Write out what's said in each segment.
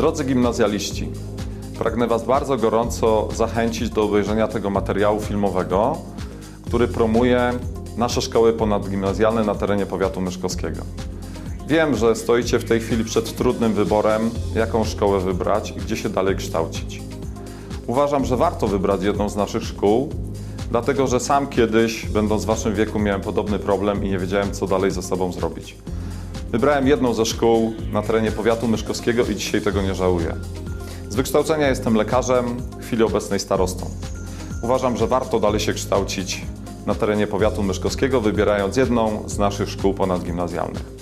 Drodzy gimnazjaliści, pragnę Was bardzo gorąco zachęcić do obejrzenia tego materiału filmowego, który promuje nasze szkoły ponadgimnazjalne na terenie powiatu myszkowskiego. Wiem, że stoicie w tej chwili przed trudnym wyborem, jaką szkołę wybrać i gdzie się dalej kształcić. Uważam, że warto wybrać jedną z naszych szkół, dlatego że sam kiedyś, będąc w Waszym wieku, miałem podobny problem i nie wiedziałem, co dalej ze sobą zrobić. Wybrałem jedną ze szkół na terenie powiatu myszkowskiego i dzisiaj tego nie żałuję. Z wykształcenia jestem lekarzem, w chwili obecnej starostą. Uważam, że warto dalej się kształcić na terenie powiatu myszkowskiego, wybierając jedną z naszych szkół ponadgimnazjalnych.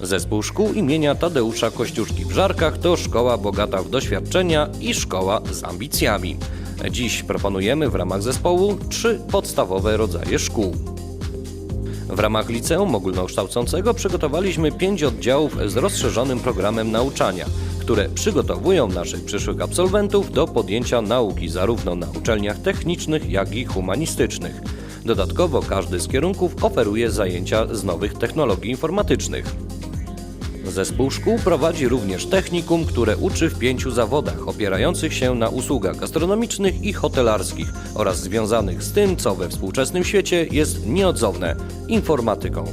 Zespół szkół imienia Tadeusza Kościuszki w Żarkach to szkoła bogata w doświadczenia i szkoła z ambicjami. Dziś proponujemy w ramach zespołu trzy podstawowe rodzaje szkół. W ramach liceum ogólnokształcącego przygotowaliśmy pięć oddziałów z rozszerzonym programem nauczania, które przygotowują naszych przyszłych absolwentów do podjęcia nauki zarówno na uczelniach technicznych, jak i humanistycznych. Dodatkowo każdy z kierunków oferuje zajęcia z nowych technologii informatycznych. Zespół szkół prowadzi również technikum, które uczy w pięciu zawodach opierających się na usługach gastronomicznych i hotelarskich oraz związanych z tym, co we współczesnym świecie jest nieodzowne informatyką.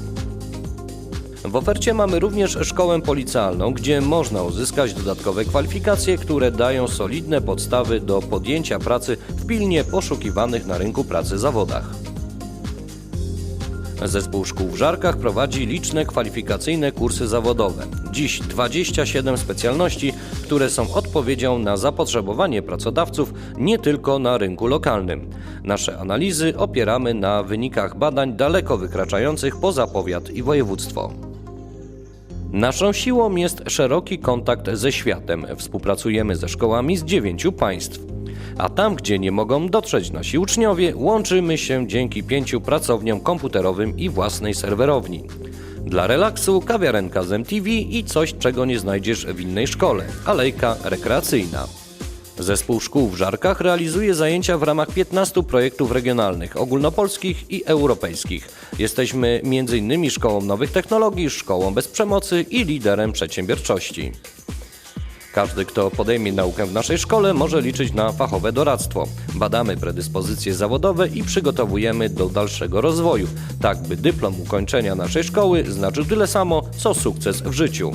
W ofercie mamy również szkołę policjalną, gdzie można uzyskać dodatkowe kwalifikacje, które dają solidne podstawy do podjęcia pracy w pilnie poszukiwanych na rynku pracy zawodach. Zespół szkół w Żarkach prowadzi liczne kwalifikacyjne kursy zawodowe. Dziś 27 specjalności, które są odpowiedzią na zapotrzebowanie pracodawców nie tylko na rynku lokalnym. Nasze analizy opieramy na wynikach badań daleko wykraczających poza powiat i województwo. Naszą siłą jest szeroki kontakt ze światem. Współpracujemy ze szkołami z dziewięciu państw. A tam, gdzie nie mogą dotrzeć nasi uczniowie, łączymy się dzięki pięciu pracowniom komputerowym i własnej serwerowni. Dla relaksu kawiarenka z MTV i coś, czego nie znajdziesz w innej szkole alejka rekreacyjna. Zespół szkół w Żarkach realizuje zajęcia w ramach 15 projektów regionalnych, ogólnopolskich i europejskich. Jesteśmy m.in. szkołą nowych technologii, szkołą bez przemocy i liderem przedsiębiorczości. Każdy, kto podejmie naukę w naszej szkole, może liczyć na fachowe doradztwo. Badamy predyspozycje zawodowe i przygotowujemy do dalszego rozwoju, tak by dyplom ukończenia naszej szkoły znaczył tyle samo, co sukces w życiu.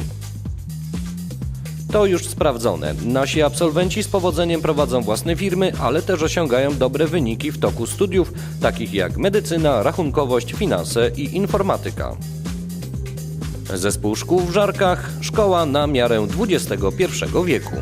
To już sprawdzone. Nasi absolwenci z powodzeniem prowadzą własne firmy, ale też osiągają dobre wyniki w toku studiów, takich jak medycyna, rachunkowość, finanse i informatyka. Zespół szkół w Żarkach, szkoła na miarę XXI wieku.